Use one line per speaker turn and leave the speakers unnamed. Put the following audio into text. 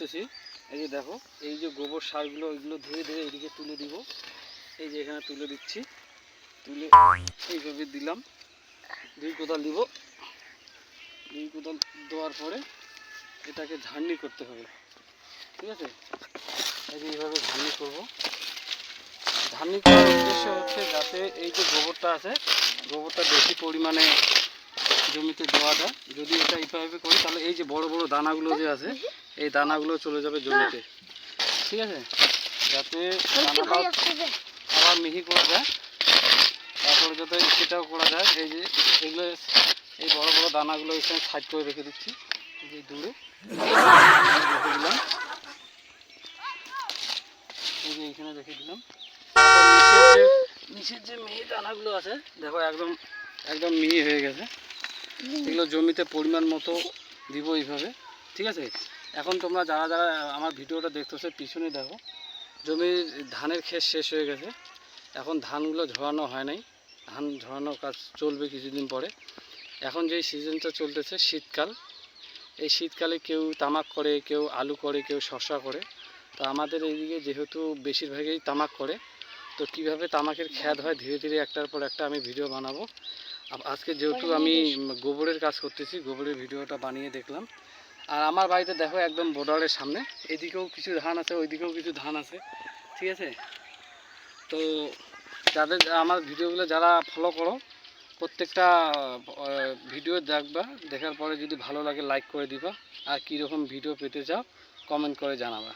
করতেছি। এই যে দেখো, এই যে গোবর সারগুলো এগুলো ধীরে ধীরে এদিকে তুলে দিব। এই যে এখানে তুলে দিচ্ছি। তুলে এইভাবে দিলাম। দুই কোদাল দিব। দুই কোদাল দেওয়ার পরে এটাকে ঝাড়নি করতে হবে। ঠিক আছে? এই যে এইভাবে ঝাড়নি করব। ঝাড়নি করার উদ্দেশ্য হচ্ছে যাতে এই যে গোবরটা আছে, গোবরটা বেশি পরিমাণে জমিতে দেওয়া যায় যদি এটা এইভাবে করি, তাহলে এই যে বড় বড় দানাগুলো যে আছে, এই দানাগুলো চলে যাবে জমিতে। ঠিক আছে? যাতে দানাটা আবার মিহি করা যায়। তারপরে যাতে সেটাও করা যায়। এই যে এগুলো, এই বড় বড় দানাগুলো এখানে সাইড করে রেখে দিচ্ছি। যে দূরে। রেখে দিলাম। এই যে এইখানে রেখে দিলাম। নিচের যে মিহি দানাগুলো আছে, দেখো একদম একদম মিহি হয়ে গেছে। এগুলো জমিতে পরিমাণ মতো দিব এইভাবে, ঠিক আছে? এখন তোমরা যারা যারা আমার ভিডিওটা দেখতেছো, পিছনে দেখো, জমির ধানের ক্ষেত শেষ হয়ে গেছে। এখন ধানগুলো ঝরানো হয় নাই। ধান ঝরানোর কাজ চলবে কিছুদিন পরে। এখন যেই সিজনটা চলতেছে, শীতকাল। এই শীতকালে কেউ তামাক করে, কেউ আলু করে, কেউ শসা করে। তো আমাদের এইদিকে যেহেতু বেশিরভাগই তামাক করে, তো কীভাবে তামাকের খ্যাত হয়, ধীরে ধীরে একটার পর একটা আমি ভিডিও বানাবো। আজকে যেহেতু আমি গোবরের কাজ করতেছি গোবরের ভিডিওটা বানিয়ে দেখলাম। আর আমার বাড়িতে দেখো একদম বর্ডারের সামনে এদিকেও কিছু ধান আছে ওইদিকেও কিছু ধান আছে ঠিক আছে? তো যাদের আমার ভিডিওগুলো যারা ফলো করো প্রত্যেকটা ভিডিও দেখবা দেখার পরে যদি ভালো লাগে লাইক করে দিবা। আর কীরকম ভিডিও পেতে চাও কমেন্ট করে জানাবা।